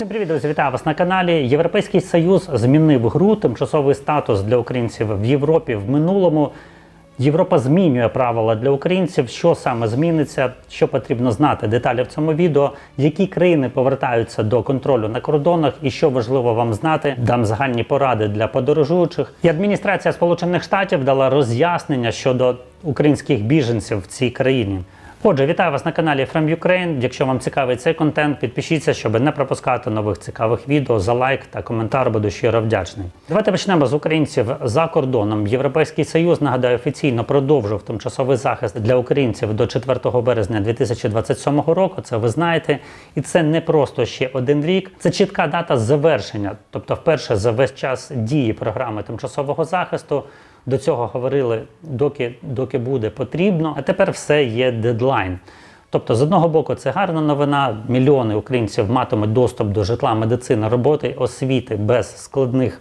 Всім привіт, друзі, вітаю вас на каналі. Європейський Союз змінив гру, тимчасовий статус для українців в Європі в минулому. Європа змінює правила для українців. Що саме зміниться, що потрібно знати. Деталі в цьому відео, які країни повертаються до контролю на кордонах, і що важливо вам знати, дам загальні поради для подорожуючих. І адміністрація Сполучених Штатів дала роз'яснення щодо українських біженців в цій країні. Отже, вітаю вас на каналі From Ukraine. Якщо вам цікавий цей контент, підпишіться, щоб не пропускати нових цікавих відео. За лайк та коментар буду щиро вдячний. Давайте почнемо з українців за кордоном. Європейський союз нагадаю офіційно продовжив тимчасовий захист для українців до 4 березня 2027 року. Це ви знаєте, і це не просто ще один рік. Це чітка дата завершення, тобто, вперше за весь час дії програми тимчасового захисту. До цього говорили, доки, доки буде потрібно, а тепер все є дедлайн. Тобто, з одного боку, це гарна новина. Мільйони українців матимуть доступ до житла, медицини, роботи, освіти без складних,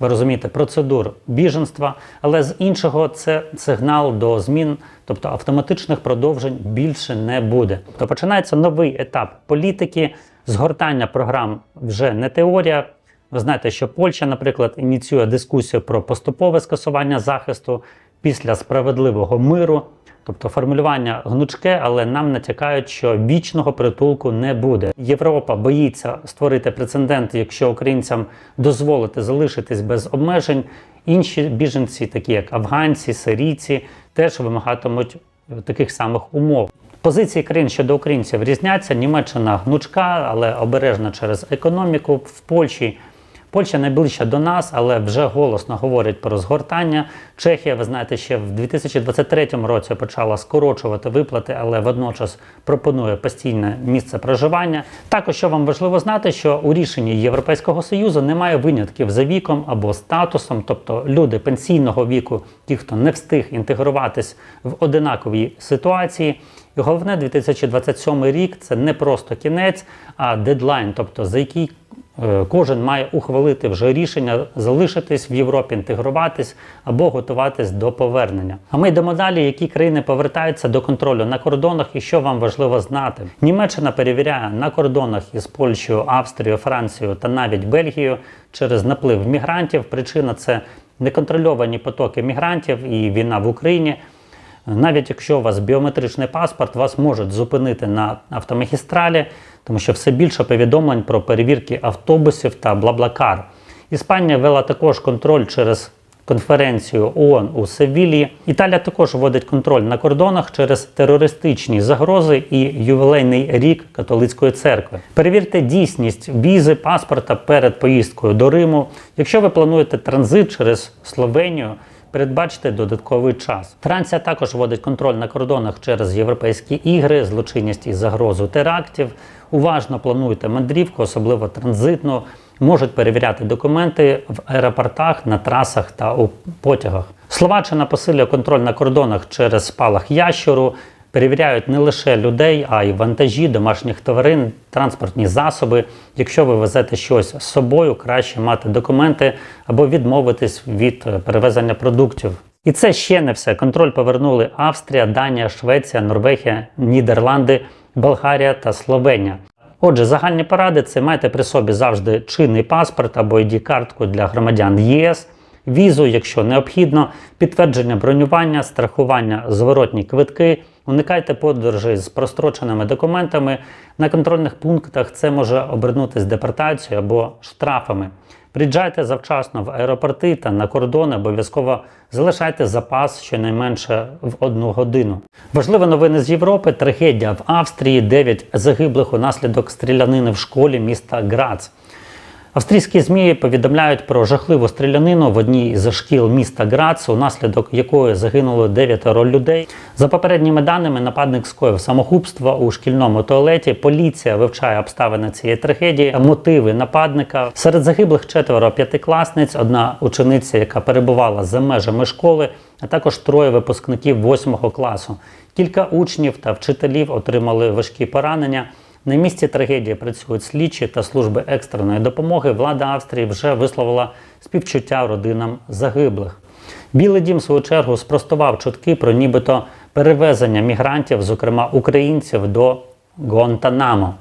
ви розумієте, процедур біженства. Але з іншого, це сигнал до змін, тобто автоматичних продовжень більше не буде. Тобто починається новий етап політики, згортання програм вже не теорія. Ви знаєте, що Польща, наприклад, ініціює дискусію про поступове скасування захисту після справедливого миру, тобто формулювання гнучке, але нам натякають, що вічного притулку не буде. Європа боїться створити прецедент, якщо українцям дозволити залишитись без обмежень. Інші біженці, такі як афганці, сирійці, теж вимагатимуть таких самих умов. Позиції країн щодо українців різняться. Німеччина гнучка, але обережна через економіку. В Польщі Польща найближча до нас, але вже голосно говорять про згортання. Чехія, ви знаєте, ще в 2023 році почала скорочувати виплати, але водночас пропонує постійне місце проживання. Також що вам важливо знати, що у рішенні Європейського союзу немає винятків за віком або статусом, тобто люди пенсійного віку, ті, хто не встиг інтегруватись в одинаковій ситуації. І головне, 2027 рік це не просто кінець, а дедлайн, тобто за який кожен має ухвалити вже рішення залишитись в Європі, інтегруватись або готуватись до повернення. А ми йдемо далі, які країни повертаються до контролю на кордонах і що вам важливо знати. Німеччина перевіряє на кордонах із Польщею, Австрією, Францією та навіть Бельгією через наплив мігрантів. Причина це неконтрольовані потоки мігрантів і війна в Україні. Навіть якщо у вас біометричний паспорт, вас можуть зупинити на автомагістралі, тому що все більше повідомлень про перевірки автобусів та Блаблакар. Іспанія вела також контроль через конференцію ООН у Севілії. Італія також вводить контроль на кордонах через терористичні загрози і ювілейний рік католицької церкви. Перевірте дійсність візи, паспорта перед поїздкою до Риму. Якщо ви плануєте транзит через Словенію. Передбачте додатковий час. Франція також вводить контроль на кордонах через європейські ігри, злочинність і загрозу терактів. Уважно плануйте мандрівку, особливо транзитну. Можуть перевіряти документи в аеропортах, на трасах та у потягах. Словаччина посилює контроль на кордонах через спалах ящуру. Перевіряють не лише людей, а й вантажі, домашніх тварин, транспортні засоби. Якщо ви везете щось з собою, краще мати документи або відмовитись від перевезення продуктів. І це ще не все. Контроль повернули Австрія, Данія, Швеція, Норвегія, Нідерланди, Болгарія та Словенія. Отже, загальні поради це майте при собі завжди чинний паспорт або id картку для громадян ЄС візу, якщо необхідно, підтвердження бронювання, страхування, зворотні квитки. Уникайте подорожей з простроченими документами. На контрольних пунктах це може обернутися депортацією або штрафами. Приїжджайте завчасно в аеропорти та на кордони, обов'язково залишайте запас щонайменше в одну годину. Важливі новини з Європи. Трагедія в Австрії, 9 загиблих унаслідок стрілянини в школі міста Грац. Австрійські ЗМІ повідомляють про жахливу стрілянину в одній з шкіл міста Грац, унаслідок якої загинуло дев'ятеро людей. За попередніми даними, нападник скоїв самогубство у шкільному туалеті. Поліція вивчає обставини цієї трагедії, мотиви нападника. Серед загиблих четверо п'ятикласниць, одна учениця, яка перебувала за межами школи, а також троє випускників восьмого класу. Кілька учнів та вчителів отримали важкі поранення. На місці трагедії працюють слідчі та служби екстреної допомоги. Влада Австрії вже висловила співчуття родинам загиблих. Білий дім в свою чергу спростував чутки про нібито перевезення мігрантів, зокрема українців, до Гуантанамо.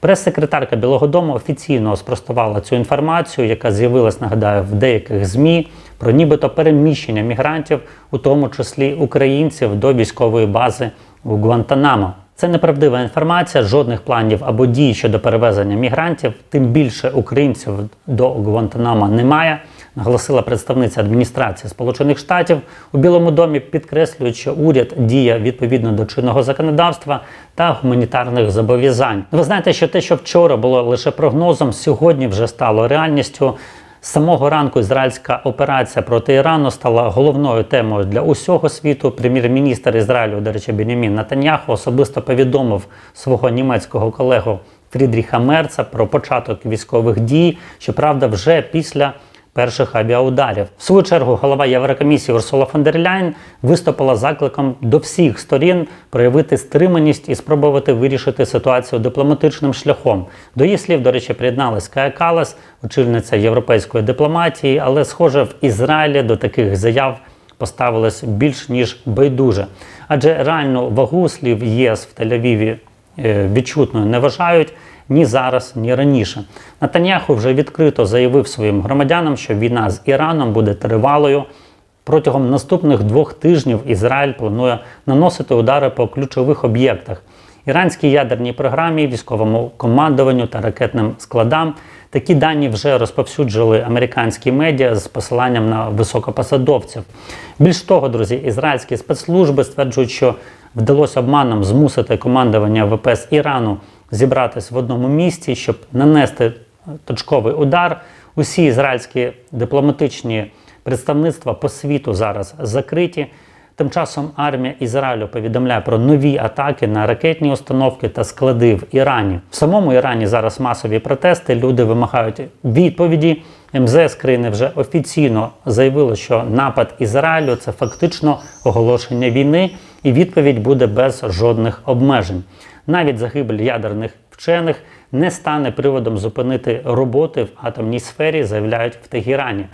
Прес-секретарка Білого Дому офіційно спростувала цю інформацію, яка з'явилась, нагадаю, в деяких ЗМІ про нібито переміщення мігрантів, у тому числі українців, до військової бази у Гуантанамо. Це неправдива інформація, жодних планів або дій щодо перевезення мігрантів, тим більше українців до Гуантанамо немає. Наголосила представниця адміністрації Сполучених Штатів у Білому домі, підкреслюють, що уряд діє відповідно до чинного законодавства та гуманітарних зобов'язань. Ви знаєте, що те, що вчора було лише прогнозом, сьогодні вже стало реальністю. З самого ранку ізраїльська операція проти Ірану стала головною темою для усього світу. Прем'єр-міністр Ізраїлю, до речі, Бенімін Натаньяху особисто повідомив свого німецького колегу Фрідріха Мерца про початок військових дій. Щоправда, вже після перших авіаударів. В свою чергу голова Єврокомісії Урсула фон дер Ляйн виступила закликом до всіх сторін проявити стриманість і спробувати вирішити ситуацію дипломатичним шляхом. До її слів, до речі, приєдналась Кая Калас, очільниця європейської дипломатії, але, схоже, в Ізраїлі до таких заяв поставилось більш ніж байдуже. Адже реальну вагу слів ЄС в Тель-Авіві е, відчутною не вважають ні зараз, ні раніше. Натаньяху вже відкрито заявив своїм громадянам, що війна з Іраном буде тривалою. Протягом наступних двох тижнів Ізраїль планує наносити удари по ключових об'єктах. Іранській ядерній програмі, військовому командуванню та ракетним складам. Такі дані вже розповсюджили американські медіа з посиланням на високопосадовців. Більш того, друзі, ізраїльські спецслужби стверджують, що вдалося обманом змусити командування ВПС Ірану зібратись в одному місці, щоб нанести точковий удар. Усі ізраїльські дипломатичні представництва по світу зараз закриті. Тим часом армія Ізраїлю повідомляє про нові атаки на ракетні установки та склади в Ірані. В самому Ірані зараз масові протести. Люди вимагають відповіді. МЗС країни вже офіційно заявило, що напад Ізраїлю це фактично оголошення війни, і відповідь буде без жодних обмежень. Навіть загибель ядерних вчених не стане приводом зупинити роботи в атомній сфері, заявляють в Тегерані.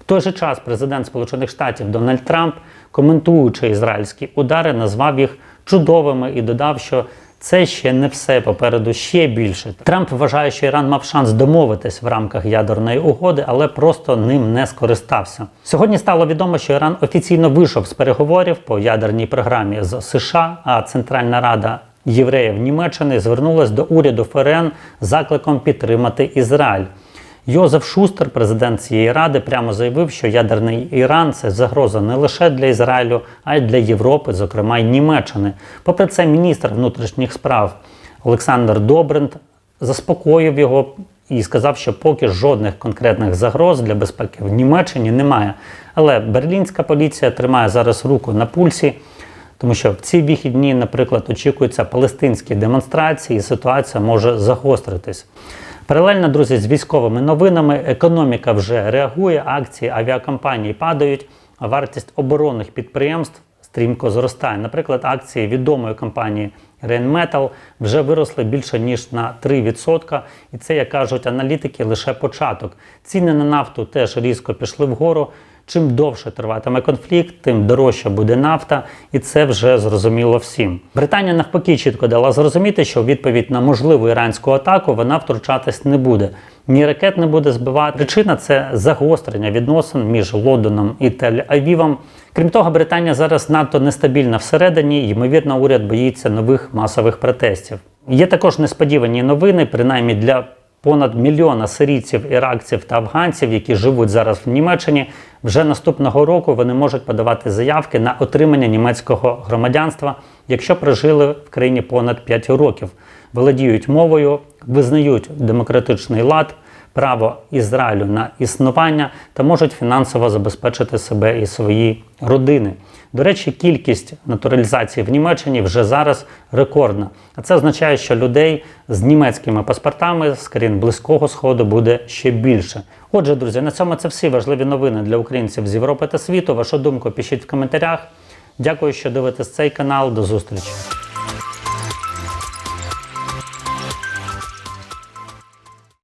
В той же час президент Сполучених Штатів Дональд Трамп, коментуючи ізраїльські удари, назвав їх чудовими і додав, що це ще не все попереду ще більше. Трамп вважає, що Іран мав шанс домовитись в рамках ядерної угоди, але просто ним не скористався. Сьогодні стало відомо, що Іран офіційно вийшов з переговорів по ядерній програмі з США, а Центральна Рада. Євреїв Німеччини звернулась до уряду ФРН закликом підтримати Ізраїль. Йозеф Шустер, президент цієї ради, прямо заявив, що ядерний Іран це загроза не лише для Ізраїлю, а й для Європи, зокрема й Німеччини. Попри це, міністр внутрішніх справ Олександр Добрент заспокоїв його і сказав, що поки жодних конкретних загроз для безпеки в Німеччині немає. Але берлінська поліція тримає зараз руку на пульсі. Тому що в ці вихідні, наприклад, очікуються палестинські демонстрації, і ситуація може загостритись. Паралельно, друзі, з військовими новинами економіка вже реагує, акції авіакомпаній падають, а вартість оборонних підприємств стрімко зростає. Наприклад, акції відомої компанії Rheinmetall вже виросли більше ніж на 3%. І це, як кажуть аналітики, лише початок. Ціни на нафту теж різко пішли вгору. Чим довше триватиме конфлікт, тим дорожча буде нафта, і це вже зрозуміло всім. Британія навпаки чітко дала зрозуміти, що відповідь на можливу іранську атаку вона втручатись не буде. Ні ракет не буде збивати. Причина це загострення відносин між Лондоном і Тель-Авівом. Крім того, Британія зараз надто нестабільна всередині. Ймовірно, уряд боїться нових масових протестів. Є також несподівані новини, принаймні для понад мільйона сирійців, іракців та афганців, які живуть зараз в Німеччині. Вже наступного року вони можуть подавати заявки на отримання німецького громадянства, якщо прожили в країні понад 5 років, володіють мовою, визнають демократичний лад, право Ізраїлю на існування та можуть фінансово забезпечити себе і свої родини. До речі, кількість натуралізації в Німеччині вже зараз рекордна. А це означає, що людей з німецькими паспортами з країн близького сходу буде ще більше. Отже, друзі, на цьому це всі важливі новини для українців з Європи та світу. Вашу думку пишіть в коментарях. Дякую, що дивитесь цей канал. До зустрічі.